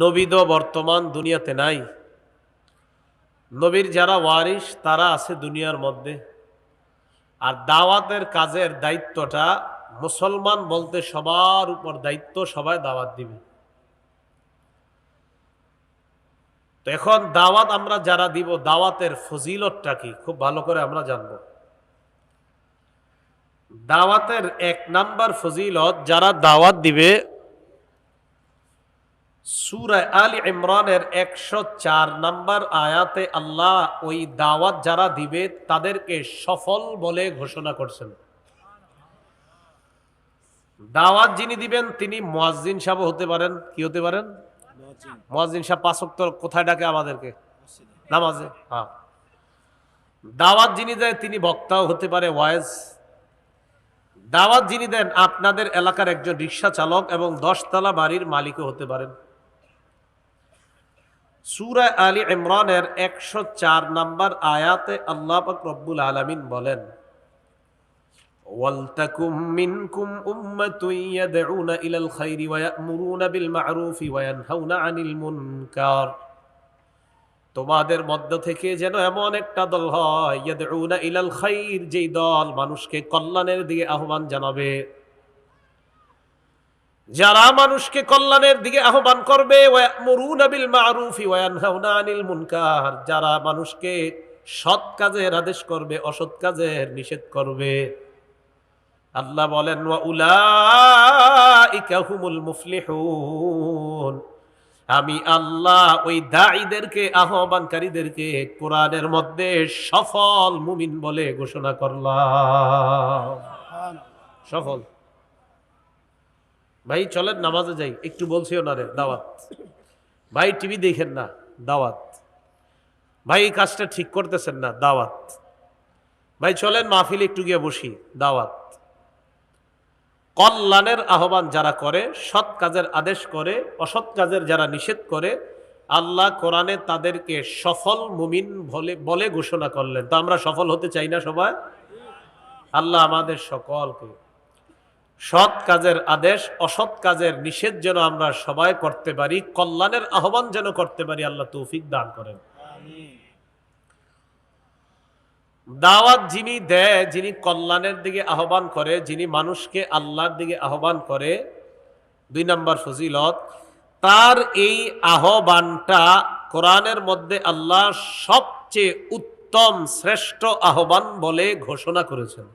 নবী তো বর্তমান দুনিয়াতে নাই। নবীর যারা ওয়ারিস তারা আছে দুনিয়ার মধ্যে। আর দাওয়াতের কাজের দায়িত্বটা মুসলমান বলতে সবার উপর দায়িত্ব সবাই দাওয়াত দিবে। তো এখন দাওয়াত আমরা যারা দিব, দাওয়াতের ফজিলতটা কি? খুব ভালো করে আমরা জানব। দাওয়াতের এক নাম্বার ফজিলত, যারা দাওয়াত দিবে সুরায় আলী ইমরানের একশো চার নাম্বার আয়াতে আল্লাহ ওই দাওয়াত যারা দিবে, তাদেরকে সফল বলে ঘোষণা করছেন। দাওয়াত যিনি দিবেন, তিনি মোয়াজ্জিন সাহেব হতে পারেন। কি হতে পারেন? মোয়াজ্জিন সাহেব পাঁচক্ত কোথায় ডাকে আমাদেরকে? নামাজে হ্যাঁ। দাওয়াত যিনি দেয়, তিনি বক্তাও হতে পারে, ওয়াইজ। দাওয়াত যিনি দেন, আপনাদের এলাকার একজন রিক্সা চালক এবং দশতলা বাড়ির মালিকও হতে পারেন। সুরা আলী ইমরানের একশো চার নাম্বার আয়াতে আল্লাহ পাক রব্বুল আলমিন বলেন وَلْتَكُمْ مِنْكُمْ أُمَّةٌ يَدْعُونَ إِلَى الْخَيْرِ وَيَأْمُرُونَ بِالْمَعْرُوفِ وَيَنْهَوْنَ عَنِ الْمُنكَرِ তোমাদের মধ্য থেকে যেন এমন একটা দল হয় ইয়াদউনা ইলাল খাইর যেই দল মানুষকে কল্যাণের দিকে আহ্বান জানাবে যারা মানুষকে কল্যাণের দিকে আহ্বান করবে মুনকার। যারা মানুষকে সৎ কাজের আদেশ করবে অসৎ কাজের নিষেধ করবে। আল্লাহ বলেন মুফলিহুন। আমি আল্লাহ ওই দায়ীদেরকে আহ্বানকারীদেরকে কোরআনের মধ্যে সফল মুমিন বলে ঘোষণা করলাম। সফল? ভাই, চলেন, নামাজে যাই। একটু বলছি ওনারে দাওয়াত। ভাই, টিভি দেখেন না, দাওয়াত। ভাই, এই কাজটা ঠিক করতেছেন না, দাওয়াত। ভাই, চলেন, মাহফিলে একটু গিয়ে বসি, দাওয়াত। কল্যাণের আহ্বান যারা করে, সৎ কাজের আদেশ করে, অসৎ কাজের যারা নিষেধ করে, আল্লাহ কোরআনে তাদেরকে সফল মুমিন বলে বলে ঘোষণা করলেন। তো আমরা সফল হতে চাই না সবাই? আল্লাহ আমাদের সকলকে সৎ কাজের আদেশ অসৎ কাজের নিষেধ যেন আমরা সবাই করতে পারি কল্যাণের আহ্বান যেন করতে পারি আল্লাহ তৌফিক দান করেন। দাওয়াত যিনি দেয় যিনি কল্যাণের দিকে আহ্বান করে যিনি মানুষকে আল্লাহর দিকে আহ্বান করে দুই নম্বর ফজিলত তার এই আহ্বানটা কোরআনের মধ্যে আল্লাহ সবচেয়ে উত্তম শ্রেষ্ঠ আহ্বান বলে ঘোষণা করেছেন।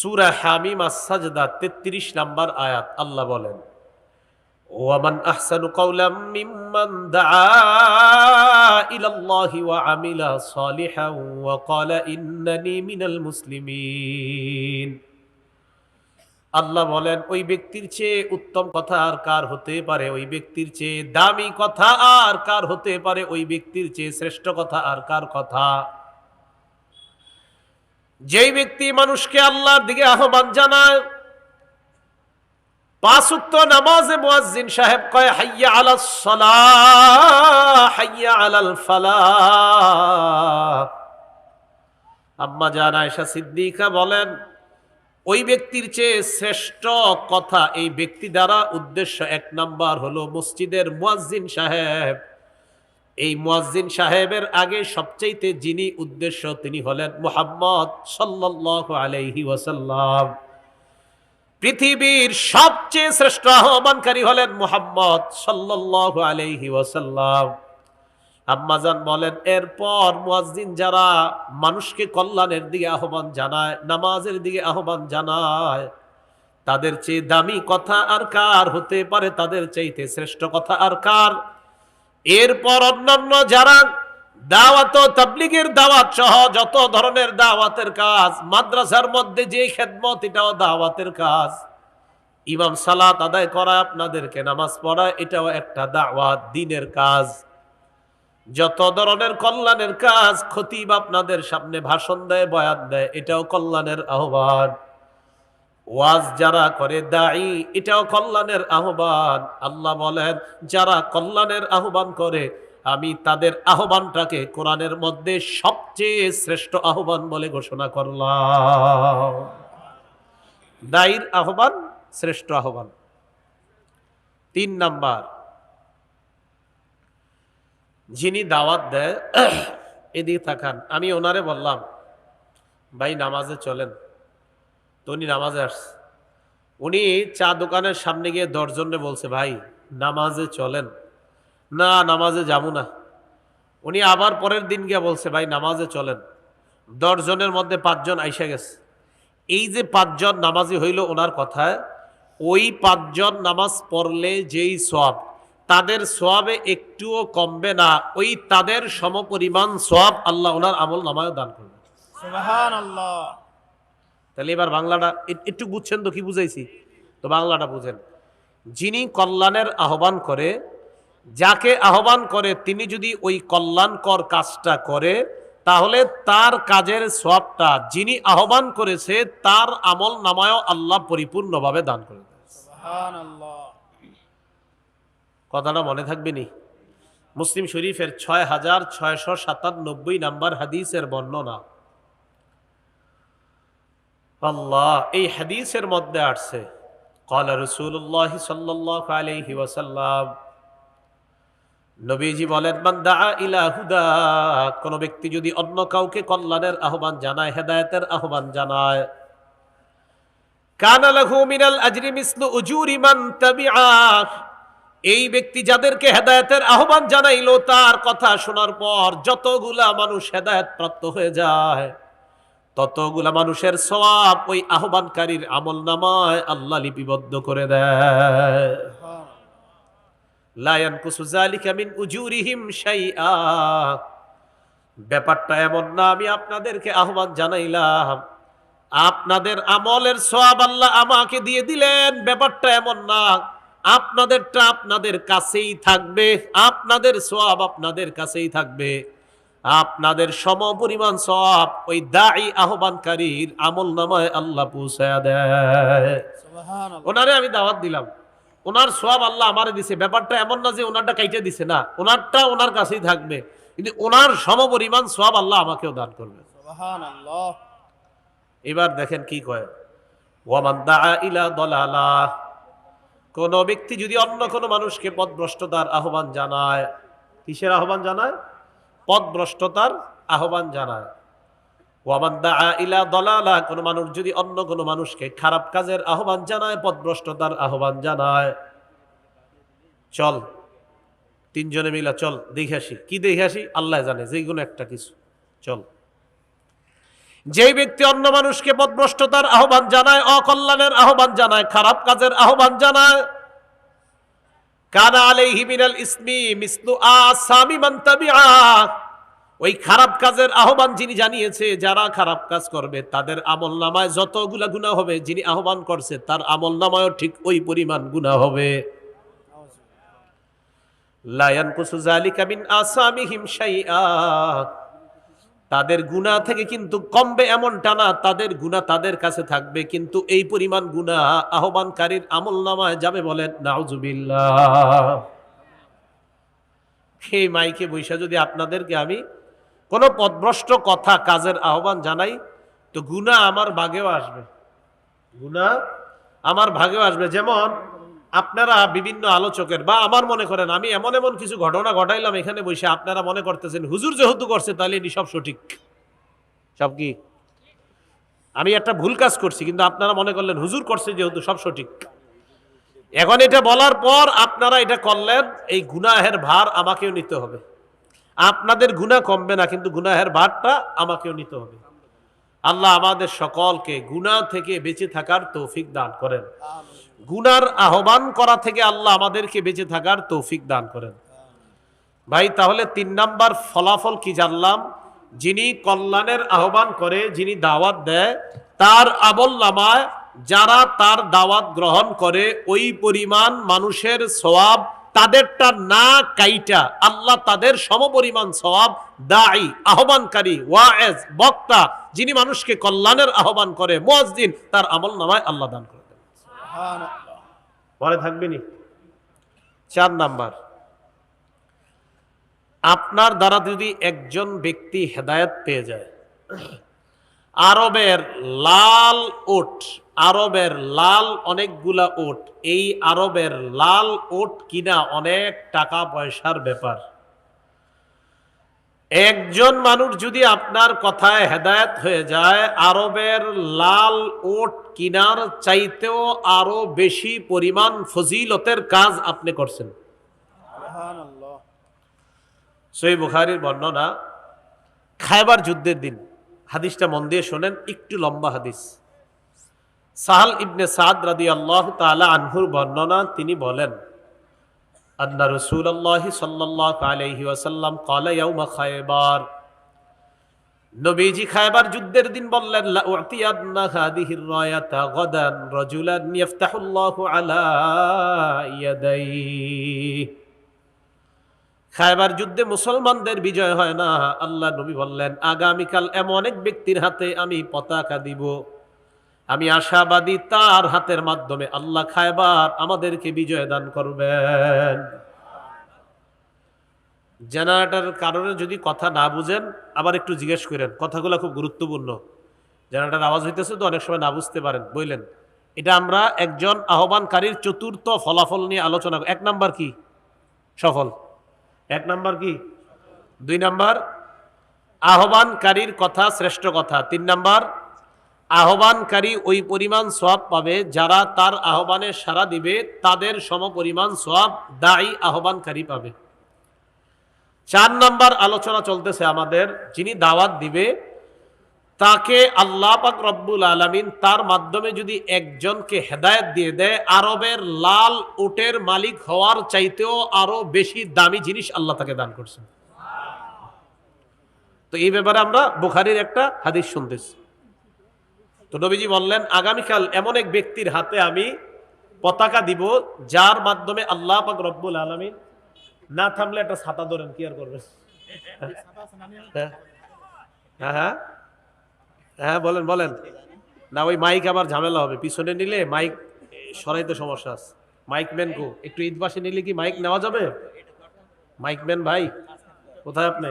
সুরা হামিম আসাজদা তেত্রিশ নাম্বার আয়াত, আল্লাহ বলেন, ওয়ামান আহসানু কাউলাম মিম্মান দাআ ইলা আল্লাহি ওয়া আমিলা ওয়া ক্বালা ইন্নানি আল্লাহ বলেন, ওই ব্যক্তির চেয়ে উত্তম কথা আর কার হতে পারে? ওই ব্যক্তির চেয়ে দামি কথা আর কার হতে পারে? ওই ব্যক্তির চেয়ে শ্রেষ্ঠ কথা আর কার কথা? যেই ব্যক্তি মানুষকে আল্লাহর দিকে আহ্বান জানায় পাঁচ উক্ত নামাজে মুয়াজ্জিন সাহেব কয়, হাইয়া আলাস সালাহ, হাইয়া আলাল ফালাহ। আম্মা জান আয়েশা সিদ্দিকা বলেন, ওই ব্যক্তির চেয়ে শ্রেষ্ঠ কথা এই ব্যক্তি দ্বারা উদ্দেশ্য এক নাম্বার হলো মসজিদের মুয়াজ্জিন সাহেব। এই মুয়াজ্জিন সাহেবের আগে সবচাইতে যিনি উদ্দেশ্য তিনি হলেন মুহাম্মদ সাল্লাল্লাহু আলাইহি ওয়াসাল্লাম। পৃথিবীর সবচেয়ে শ্রেষ্ঠ আহ্বানকারী হলেন মুহাম্মদ সাল্লাল্লাহু আলাইহি ওয়াসাল্লাম। আম্মাজান বলেন, এরপর মুয়াজ্জিন যারা মানুষকে কল্যাণের দিকে আহ্বান জানায়, নামাজের দিকে আহ্বান জানায়, তাদের চেয়ে দামি কথা আর কার হতে পারে? তাদের চাইতে শ্রেষ্ঠ কথা আর কার? এরপর অন্যান্য যারা দাওয়াত তাবলিগের দাওয়াত সহ যত ধরনের দাওয়াতের কাজ, মাদ্রাসার মধ্যে যে খেদমত, এটাও দাওয়াতের কাজ। ইমাম সালাত আদায় করা আপনাদেরকে নামাজ পড়া, এটাও একটা দাওয়াত, দিনের কাজ। যত ধরনের কল্যাণের কাজ, খতিব আপনাদের সামনে ভাষণ দেয়, বয়ান দেয়, এটাও কল্যাণের আহ্বান। ওয়াজ যারা করে দায়ী এটাও কল্যাণের আহ্বান। আল্লাহ বলেন, যারা কল্যাণের আহ্বান করে, আমি তাদের আহ্বানটাকে কোরআনের মধ্যে সবচেয়ে শ্রেষ্ঠ আহ্বান বলে ঘোষণা করলাম। দায়ীর আহ্বান, শ্রেষ্ঠ আহ্বান। তিন নাম্বার, যিনি দাওয়াত দেয়, এদিকে থাকান। আমি ওনারে বললাম, ভাই, নামাজে চলেন। তো উনি নামাজে আসছে। উনি চা দোকানের সামনে গিয়ে দশজনে বলছে, ভাই, নামাজে চলেন। না, নামাজে যাব না। উনি আবার পরের দিন গিয়ে বলছে, ভাই, নামাজে চলেন। দশজনের মধ্যে পাঁচজন আইসা গেছে। এই যে পাঁচজন নামাজি হইল ওনার কথায়, ওই পাঁচজন নামাজ পড়লে যেই সব তাদের সোয়াবে একটুও কমবে না, ওই তাদের সমপরিমাণ সোয়াব আল্লাহ ওনার আমল নামায় দান করবে। তাহলে এবার বাংলাটা একটু বুঝছেন তো কি বুঝাইছি? তো বাংলাটা বুঝেন। যিনি কল্যাণের আহ্বান করে যাকে আহ্বান করে তিনি যদি ওই কল্যাণকর কাজটা করে তাহলে তার কাজের সবটা যিনি আহ্বান করেছে তার আমল নামায় আল্লাহ পরিপূর্ণভাবে দান করে কথাটা মনে থাকবে নি? মুসলিম শরীফের ছয় হাজার ছয়শো সাতানব্বই নাম্বার হাদিসের বর্ণনা। আল্লাহ, এই হাদিসের মধ্যে আসছে। কলা রসুল্লাহ সাল্লাহ আলহি ওয়াসাল্লাম, নবীজি বলেন বান্দা ইলা হুদা কোনো ব্যক্তি যদি অন্য কাউকে কল্যাণের আহ্বান জানায়, হেদায়তের আহ্বান জানায় মিনাল আজরি এই ব্যক্তি যাদেরকে হেদায়তের আহ্বান জানাইলো, তার কথা শোনার পর যতগুলা মানুষ হেদায়ত প্রাপ্ত হয়ে যায় ততগুলা মানুষের সওয়াব ওই আহ্বানকারীর আমল নামায় আল্লাহ লিপিবদ্ধ করে দেয়। লা ইয়ানকুসু যালিকা উজুরিহিম শাইআ। ব্যাপারটা এমন না, আমি আপনাদেরকে আহ্বান জানাইলাম। আপনাদের আমলের সওয়াব আল্লাহ আমাকে দিয়ে দিলেন, ব্যাপারটা এমন না। আপনাদেরটা আপনাদের কাছেই থাকবে, আপনাদের সওয়াব আপনাদের কাছেই থাকবে। আপনাদের সম পরিমাণ সব ওই দাঈ আহ্বানকারীর আমল নামায় আল্লাহ পৌঁছায়া দেয়। ওনারে আমি দাওয়াত দিলাম। ওনার সব আল্লাহ আমারে দিছে। ব্যাপারটা এমন না যে ওনারটা কাইটে দিছে না। ওনারটা ওনার কাছেই থাকবে। কিন্তু ওনার সমপরিমাণ সব আল্লাহ আমাকেও দান করবে। এবার দেখেন কি কয়। ওয়ামান দাআ ইলা দলালা। কোন ব্যক্তি যদি অন্য কোনো মানুষকে পথভ্রষ্টতার আহ্বান জানায় কিসের আহ্বান জানায়? পথভ্রষ্টতার আহ্বান জানায়। ওয়ামান দাআ ইলা দলালা, কোন মানুষ যদি অন্য কোনো মানুষকে খারাপ কাজের আহ্বান জানায় পথভ্রষ্টতার আহ্বান জানায়। চল, তিনজনে মিলা চল, দেখে আসি। কি দেখে আসি? আল্লাহ জানে, যে কোনো একটা কিছু। চল। যেই ব্যক্তি অন্য মানুষকে পদভ্রষ্টতার আহ্বান জানায়, অকল্যাণের আহ্বান জানায়, খারাপ কাজের আহ্বান জানায় কানা আলাইহি মিনাল ইসমি মিসলু আসামি মান তাবিআ। ওই খারাপ কাজের আহ্বান যিনি জানিয়েছে, যারা খারাপ কাজ করবে, তাদের আমল নামায় যতগুলা গুণা হবে, যিনি আহ্বান করছে, তার আমল নামায়ও ঠিক ওই পরিমাণ গুণা হবে। লায়ান কুসু জালিকা মিন আসামিহিম শাইআ। তাদের গুণা থেকে কিন্তু কমবে এমনটা না, তাদের গুণা তাদের কাছে থাকবে, কিন্তু এই পরিমাণ গুণা আহ্বানকারীর আমল নামায় যাবে বলেন, নাউজুবিল্লাহ। সেই মাইকে বৈশা, যদি আপনাদেরকে আমি কোনো পদভ্রষ্ট কথা, কাজের আহ্বান জানাই, তো গুণা আমার ভাগেও আসবে। গুণা আমার ভাগেও আসবে। যেমন আপনারা বিভিন্ন আলোচকের বা আমার মনে করেন, আমি এমন এমন কিছু ঘটনা ঘটাইলাম এখানে বসে, আপনারা মনে করতেছেন, হুজুর যেহেতু করছে, তাহলে এটি সব সঠিক। সব কি? আমি একটা ভুল কাজ করছি, কিন্তু আপনারা মনে করলেন, হুজুর করছে যেহেতু সব সঠিক। এখন এটা বলার পর আপনারা এটা করলেন, এই গুনাহের ভার আমাকেও নিতে হবে। আপনাদের গুনাহ কমবে না, কিন্তু গুনাহের ভারটা আমাকেও নিতে হবে। আল্লাহ আমাদের সকলকে গুনাহ থেকে বেঁচে থাকার তৌফিক দান করেন। গুনার আহ্বান করা থেকে আল্লাহ আমাদেরকে বেঁচে থাকার তৌফিক দান করেন। ভাই, তাহলে তিন নাম্বার ফলাফল কি জানলাম? যিনি কল্যাণের আহ্বান করে, যিনি দাওয়াত দেয়, তার আমল নামায় যারা তার দাওয়াত গ্রহণ করে, ওই পরিমাণ মানুষের সওয়াব তাদেরটা না কাইটা, আল্লাহ তাদের সমপরিমাণ সওয়াব দায়ী, আহ্বানকারী ওয়াএজ বক্তা, যিনি মানুষকে কল্যাণের আহ্বান করে, মুয়াজ্জিন, তার আমল নামায় আল্লাহ দান করে পরে থাকবেনি চার নাম্বার। আপনার দ্বারা যদি একজন ব্যক্তি হেদায়ত পেয়ে যায়, আরবের লাল ওট, আরবের লাল অনেকগুলা ওট, এই আরবের লাল ওট কিনা অনেক টাকা পয়সার ব্যাপার। একজন মানুষ যদি আপনার কথায় হেদায়েত হয়ে যায় আরবের লাল ওট কিনার চাইতেও আরও বেশি পরিমাণ ফজিলতের কাজ আপনি করছেন। সই বুখারির বর্ণনা খায়বার যুদ্ধের দিন। হাদিসটা মন দিয়ে শোনেন একটু লম্বা হাদিস। সাহাল ইবনে সাদ রাদি আল্লাহ তালা আনহুর বর্ণনা তিনি বলেন আন্না রসুল্লাহ সাল্লাহ আলহি ওয়াসাল্লাম কালা ইয়াউমা খায়বার নবীজি খায়বার যুদ্ধের দিন বললেন লা উতিয়ান্না হাদিহির রায়াতা গাদান রাজুলান ইফতাহুল্লাহু আলা ইয়াদাইহি খায়বার যুদ্ধে মুসলমানদের বিজয় হয় না। আল্লাহ নবী বললেন, আগামীকাল এমন এক ব্যক্তির হাতে আমি পতাকা দিব আমি আশাবাদী তার হাতের মাধ্যমে আল্লাহ খায়বার আমাদেরকে বিজয় দান করবেন। জেনারেটার কারণে যদি কথা না বুঝেন, আবার একটু জিজ্ঞেস করেন, কথাগুলো খুব গুরুত্বপূর্ণ। জেনারেটার আওয়াজ হইতেছে তো, অনেক সময় না বুঝতে পারেন, বললেন, এটা আমরা একজন আহ্বানকারীর চতুর্থ ফলাফল নিয়ে আলোচনা এক নাম্বার কি? সফল। এক নাম্বার কি? দুই নাম্বার, আহ্বানকারীর কথা শ্রেষ্ঠ কথা। তিন নাম্বার আহ্বানকারী ওই পরিমাণ সওয়াব পাবে যারা তার আহ্বানে সাড়া দিবে, তাদের সমপরিমাণ সওয়াব দায়ী আহ্বানকারী পাবে। চার নাম্বার আলোচনা চলতেছে আমাদের, যিনি দাওয়াত দিবে, তাকে আল্লাহ পাক রব্বুল আলামিন তার মাধ্যমে যদি একজনকে হেদায়ত দিয়ে দেয়, আরবের লাল উটের মালিক হওয়ার চাইতেও আরও বেশি দামি জিনিস আল্লাহ তাকে দান করছেন। তো এই ব্যাপারে আমরা বুখারির একটা হাদিস শুনতেছি। তো নবীজি বললেন, আগামীকাল এমন এক ব্যক্তির হাতে আমি পতাকা দিব, যার মাধ্যমে আল্লাহ পাক রব্বুল আলামিন না থামলে একটা ছাতা ধরেন, কি আর করবেন? হ্যাঁ হ্যাঁ হ্যাঁ বলেন বলেন। না, ওই মাইক আবার ঝামেলা হবে, পিছনে নিলে মাইক সরাইতে সমস্যা আছে। মাইক ম্যান কো, একটু ঈদ পাশে নিলে কি মাইক নেওয়া যাবে? মাইক ম্যান ভাই, কোথায় আপনি?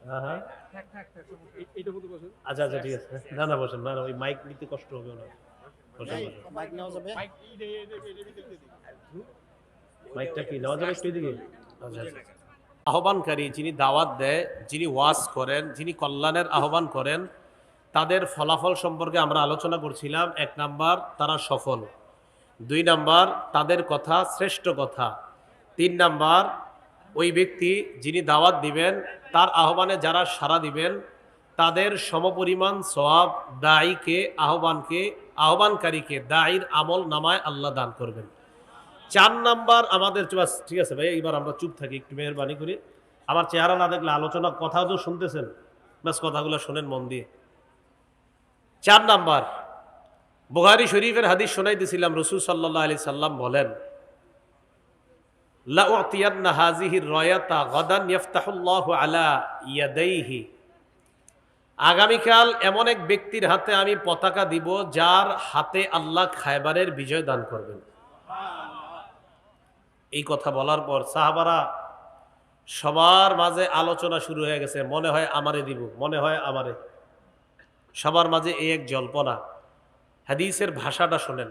হ্যাঁ হ্যাঁ। আচ্ছা আচ্ছা ঠিক আছে না না বসেন না না ওই মাইক নিতে কষ্ট হবে ওনার বসেন বসেন মাইক নেওয়া যাবে মাইকটা কি নেওয়া যাবে একটু এদিকে আচ্ছা আচ্ছা আহ্বানকারী যিনি দাওয়াত দেয় যিনি ওয়াজ করেন যিনি কল্যাণের আহ্বান করেন তাদের ফলাফল সম্পর্কে আমরা আলোচনা করছিলাম এক নাম্বার তারা সফল দুই নাম্বার তাদের কথা শ্রেষ্ঠ কথা তিন নাম্বার ওই ব্যক্তি যিনি দাওয়াত দিবেন, তার আহ্বানে যারা সাড়া দিবেন, তাদের সমপরিমাণ সওয়াব দায়ীকে, আহ্বানকে, আহ্বানকারীকে দায়ীর আমল নামায় আল্লাহ দান করবেন। চার নাম্বার আমাদের ঠিক আছে ভাই এবার আমরা চুপ থাকি, একটু মেহরবানি করি। আমার চেহারা না দেখলে আলোচনা কথা তো শুনতেছেন, ব্যাস কথাগুলো শোনেন মন দিয়ে। চার নাম্বার বুহারি শরীফের হাদিস শোনাইতেছিলাম, রসুল সাল্লাহ আলি সাল্লাম বলেন গদান আলা আগামীকাল এমন এক ব্যক্তির হাতে আমি পতাকা দিব, যার হাতে আল্লাহ খায়বারের বিজয় দান করবেন। এই কথা বলার পর সাহাবারা সবার মাঝে আলোচনা শুরু হয়ে গেছে, মনে হয় আমারে দিব, মনে হয় আমারে। সবার মাঝে এই এক জল্পনা, হাদিসের ভাষাটা শোনেন।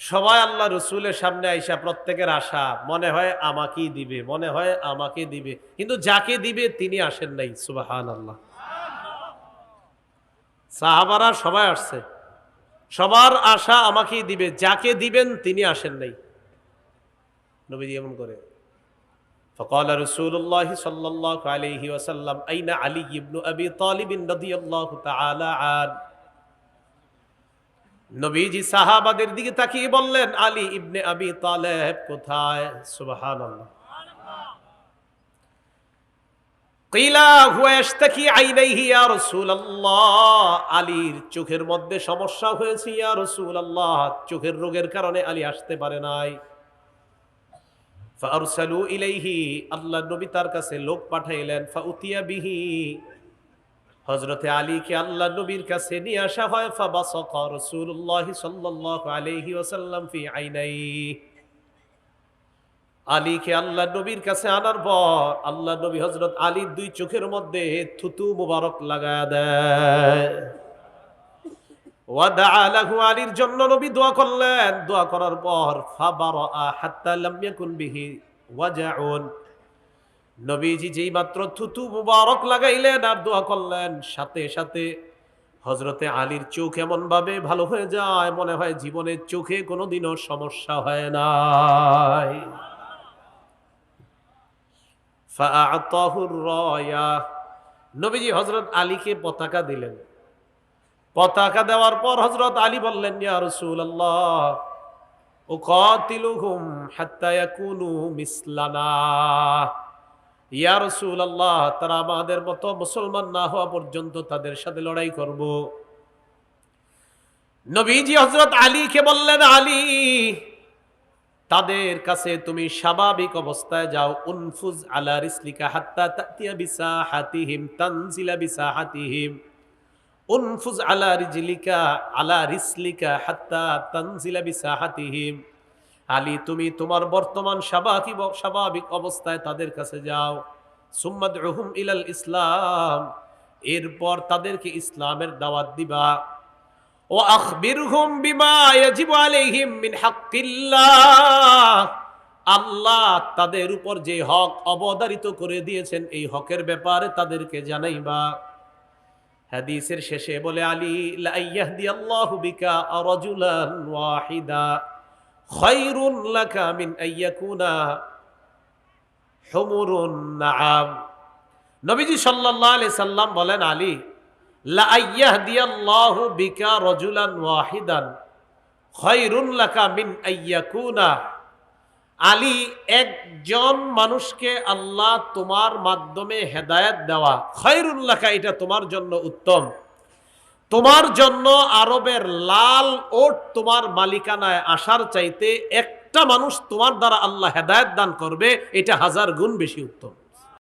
সবাই আল্লাহ রসুলের সামনে আইসা প্রত্যেকের আশা মনে হয় আমাকেই দিবে মনে হয় আমাকে দিবে কিন্তু যাকে দিবে তিনি আসেন নাই সুবাহান আল্লাহ সাহাবারা সবাই আসছে সবার আশা আমাকেই দিবে যাকে দিবেন তিনি আসেন নাই নবীজি এমন করে فقال رسول الله صلى الله عليه وسلم أين علي بن أبي طالب رضي الله تعالى عنه নবীজি সাহাবাদের দিকে তাকিয়ে বললেন, আলী ইবনে আবি তালেব কোথায়? রাসূলুল্লাহ। আলীর চোখের মধ্যে সমস্যা হয়েছে, ইয়া রাসূলুল্লাহ। চোখের রোগের কারণে আলী আসতে পারে নাই। ইলাইহি। আল্লাহ নবী তার কাছে লোক পাঠাইলেন, ফাউতিয়া বিহি। হযরতে আলীকে আল্লাহ নবীর কাছে নিয়ে আসা হয়, ফাবাসাকা রাসূলুল্লাহ সাল্লাল্লাহু আলাইহি ওয়াসাল্লাম ফি আইনাইহি। আলীকে আল্লাহ নবীর কাছে আনার পর আল্লাহ নবী হজরত আলীর দুই চোখের মধ্যে থুতু মুবারক লাগা দেয়। আলীর জন্য নবী দোয়া করলেন। দোয়া করার পর ফাবারা হাত্তা লাম ইয়াকুন বিহি ওয়াজাউন। নবীজি যেই মাত্র থুতু মুবারক লাগাইলেন আর দোয়া করলেন, সাথে সাথে হজরতে আলীর চোখ এমন ভাবে ভালো হয়ে যায়, মনে হয় জীবনের চোখে কোনোদিনও সমস্যা হয় নাই। নবীজি হযরত আলীকে পতাকা দিলেন। পতাকা দেওয়ার পর হযরত আলী বললেন, ইয়া রাসূলুল্লাহ, উকাতিলুহুম হাত্তা ইয়াকুনু মিসলানা। ইয়া রাসূলুল্লাহ, তারা আমাদের মতো মুসলমান না হওয়া পর্যন্ত তাদের সাথে লড়াই করব। নবীজি হযরত আলীকে বললেন, আলী, তাদের কাছে তুমি স্বাভাবিক অবস্থায় যাও। উনফুজ আলা রিসলিকা হাত্তা তাতিয়া বিসাহাতিহিম, তানজিলা বিসাহাতিহিম। উনফুজ আলা রিজলিকা, আলা রিসলিকা হাত্তা তানজিলা বিসাহাতিহিম। আলী, তুমি তোমার বর্তমান স্বাভাবিক স্বাভাবিক অবস্থায় তাদের কাছে যাও। সুম্মাদউহুম ইলাল ইসলাম, এরপর তাদেরকে ইসলামের দাওয়াত দিবা। ও আখবিরহুম বিমা ইয়াজিবু আলাইহিম মিন আল্লাহ তাদের উপর যে হক অবধারিত করে দিয়েছেন, এই হকের ব্যাপারে তাদেরকে জানাইবা। হাদিসের শেষে বলে আলী, লা ইয়াহদিয়াল্লাহু বিকা রাজুলান ওয়াহিদা। লাকা মিন নবীজি সাল্লাল্লাহু সাল্লাম বলেন, আলী, লা বিকা রাজুলান ওয়াহিদান লাকা মিন আলী, একজন মানুষকে আল্লাহ তোমার মাধ্যমে হেদায়েত দেওয়া, খায়রুন লাকা এটা তোমার জন্য উত্তম। তোমার জন্য আরবের লাল ওট তোমার মালিকানায় আসার চাইতে একটা মানুষ তোমার দ্বারা আল্লাহ হেদায়ত দান করবে, এটা হাজার গুণ বেশি উত্তম।